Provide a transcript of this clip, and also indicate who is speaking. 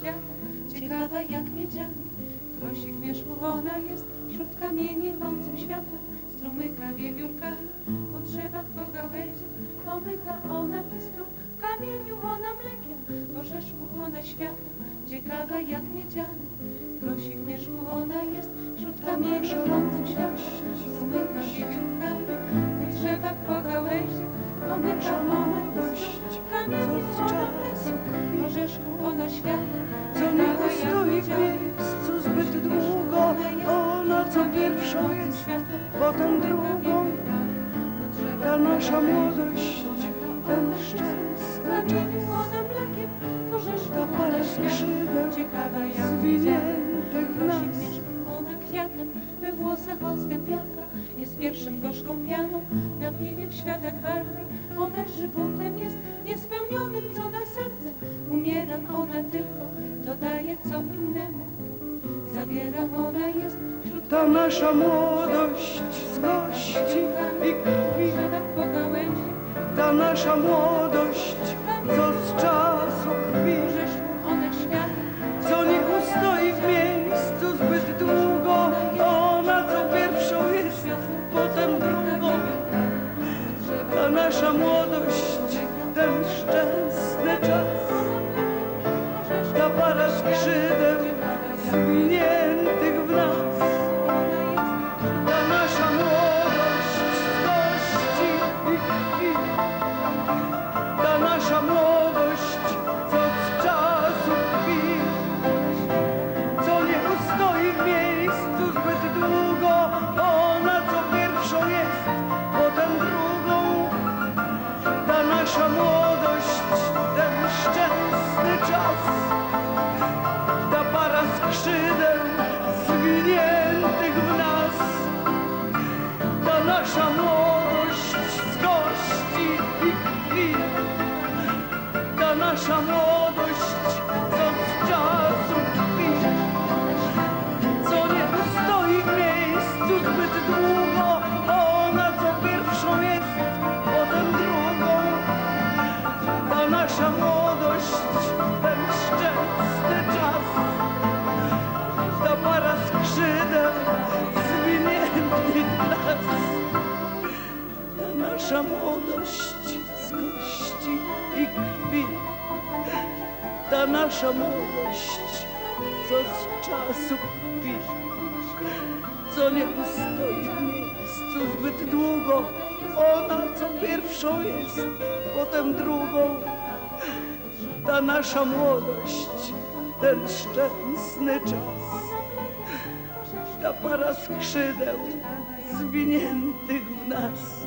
Speaker 1: świata, ciekawa jak miedziana. Grosik wierzchu jest, wśród kamieni rwącym światłem, strumyka wiewiórkami, po drzewach, po gałęziach, pomyka ona iskrą, w kamieniu ona mlekiem, w orzeszku ona świata, ciekawa jak miedziana. Grosik wierzchu ona jest, wśród kamieni rwącym światłem, strumyka
Speaker 2: miejscu zbyt długo, ona co pierwszą jest, potem drugą. Ta nasza młodość, ten szczęsny czas, ta parę skrzydeł zwiniętych w nas.
Speaker 1: Ona kwiatem we włosach odstęp wiatra jest pierwszym gorzką pianą na piwie w światach warnej. Ona żywutem jest niespełnionym, co na serce umiera ona tylko, co innemu. Zabiera ona jest wśród
Speaker 2: Ta nasza młodość z kości i krwi, ta nasza młodość, co z czasu
Speaker 1: świata.
Speaker 2: co nie ustoi w miejscu zbyt długo. Ona co pierwszą jest, potem drugą. Ta nasza młodość, ten szczęsny czas, ta para skrzydeł zwiniętych nasza młodość, co z czasu kwi co nie ustoi w miejscu zbyt długo. Ona co pierwszą jest, potem drugą. Ta nasza młodość, ten szczęsny czas, ta para skrzydeł zwiniętych nas. Ta nasza młodość z i krwi, ta nasza młodość, co z czasu kpi, co nie ustoi w miejscu zbyt długo. Ona co pierwszą jest, potem drugą. Ta nasza młodość, ten szczęsny czas, ta para skrzydeł zwiniętych w nas.